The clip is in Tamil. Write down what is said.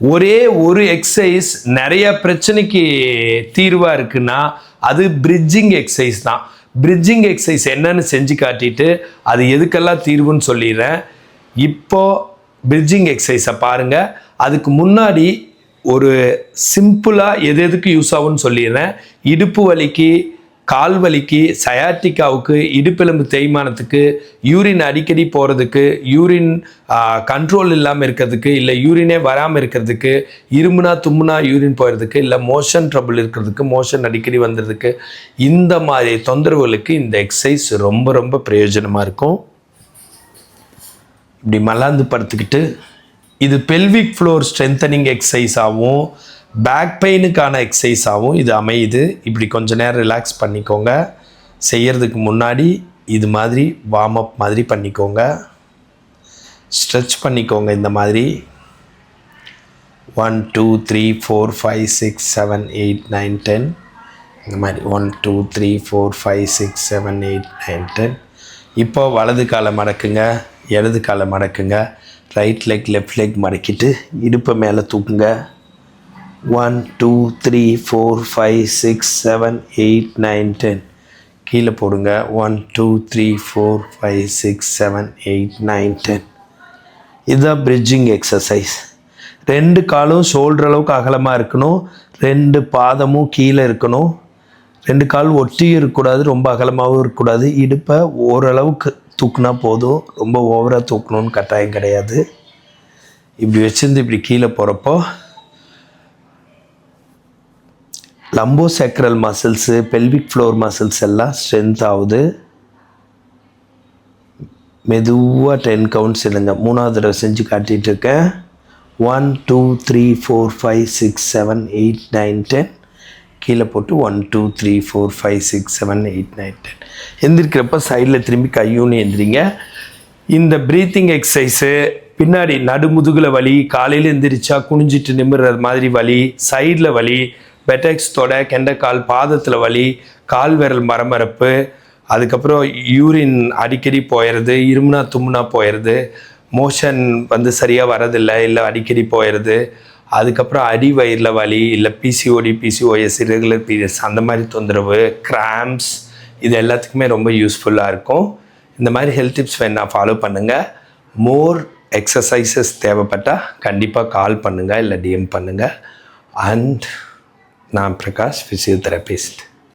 ஒரே ஒரு எக்ஸசைஸ் நிறைய பிரச்சனைக்கு தீர்வாக இருக்குன்னா அது பிரிட்ஜிங் எக்ஸசைஸ் தான். பிரிட்ஜிங் எக்ஸசைஸ் என்னன்னு செஞ்சு காட்டிட்டு அது எதுக்கெல்லாம் தீர்வுன்னு சொல்லிடுறேன். இப்போ பிரிட்ஜிங் எக்ஸசைஸை பாருங்கள் அதுக்கு முன்னாடி ஒரு சிம்பிளாக எது எதுக்கு யூஸ் ஆகும்னு சொல்லிடுறேன். இடுப்பு வலிக்கு கால் வலிக்கு சயாட்டிக்காவுக்கு இடுப்பெலும்பு தேய்மானத்துக்கு யூரின் அடிக்கடி போகிறதுக்கு யூரின் கண்ட்ரோல் இல்லாமல் இருக்கிறதுக்கு இல்லை யூரினே வராமல் இருக்கிறதுக்கு இருமுனா தும்முனா யூரின் போகிறதுக்கு இல்லை மோஷன் ட்ரபிள் இருக்கிறதுக்கு மோஷன் அடிக்கடி வந்துடுறதுக்கு இந்த மாதிரி தொந்தரவுகளுக்கு இந்த எக்ஸசைஸ் ரொம்ப ரொம்ப பிரயோஜனமாக இருக்கும். இப்படி மல்லாந்து படுத்துக்கிட்டு இது பெல்விக் ஃப்ளோர் ஸ்ட்ரென்தனிங் எக்ஸசைஸாகவும் பேக் பெயினுக்கான எக்ஸசைஸாகவும் இது அமையுது. இப்படி கொஞ்சம் நேரம் ரிலாக்ஸ் பண்ணிக்கோங்க. செய்கிறதுக்கு முன்னாடி இது மாதிரி வார்ம் அப் மாதிரி பண்ணிக்கோங்க. ஸ்ட்ரெச் பண்ணிக்கோங்க இந்த மாதிரி. One two three four five six seven eight nine ten இந்த மாதிரி. One two three four five six seven eight nine ten இப்போ வலது காலை மடக்குங்க. இடது காலை மடக்குங்க. ரைட் லெக் லெஃப்ட் லெக் மடக்கிட்டு இடுப்பை மேலே தூக்குங்க. One two three four five six seven eight nine ten. கீழே போடுங்க. One two three four five six seven eight nine ten. இதுதான் பிரிட்ஜிங் எக்ஸசைஸ் ரெண்டு காலும் ஷோல்டர் அளவுக்கு அகலமாக இருக்கணும். ரெண்டு பாதமும் கீழே இருக்கணும். ரெண்டு கால் ஒட்டியும் இருக்கக்கூடாது ரொம்ப அகலமாகவும் இருக்கக்கூடாது. இடுப்பை ஓரளவுக்கு தூக்குனா போதும். ரொம்ப ஓவராக தூக்கணும்னு கட்டாயம் கிடையாது. இப்படி வச்சுருந்து இப்படி கீழே போகிறப்போ lumbosacral muscles pelvic floor muscles எல்லாம் ஸ்ட்ரென்த் ஆகுது. மெதுவாக டென் கவுண்ட்ஸ் இல்லைங்க மூணாவது தடவை செஞ்சு காட்டிகிட்டு இருக்கேன். One two three four five six seven eight nine ten கீழே போட்டு one two three four five six seven eight nine ten எந்திரிக்கிறப்ப சைடில் திரும்பி கையூன்னு எந்திரிங்க. இந்த ப்ரீத்திங் எக்ஸசைஸு பின்னாடி நடுமுதுகில் வலி காலையில் எந்திரிச்சா குனிஞ்சிட்டு நிமிடுற மாதிரி வலி சைடில் வலி பெட்டெக்ஸ் தொட கெண்டைக்கால் பாதத்தில் வலி கால் விரல் மரமரப்பு அதுக்கப்புறம் யூரின் அடிக்கடி போயிடுது இருமுனா தும்முனா போயிடுது மோஷன் வந்து சரியாக வரதில்லை இல்லை அடிக்கடி போயிடுது அதுக்கப்புறம் அடி வயிறில் வலி இல்லை பிசிஓடி பிசிஓஎஸ் ரெகுலர் பீரியட்ஸ் அந்த மாதிரி தொந்தரவு கிராம்ஸ் இது எல்லாத்துக்குமே ரொம்ப யூஸ்ஃபுல்லாக இருக்கும். இந்த மாதிரி ஹெல்த் டிப்ஸ் வேணா ஃபாலோ பண்ணுங்கள் மோர் எக்ஸசைசஸ் தேவைப்பட்டால் கண்டிப்பாக கால் பண்ணுங்கள் இல்லை டிஎம் பண்ணுங்கள் அண்ட் நான் பிரகாஷ் ஃபிசியோதெரபிஸ்ட்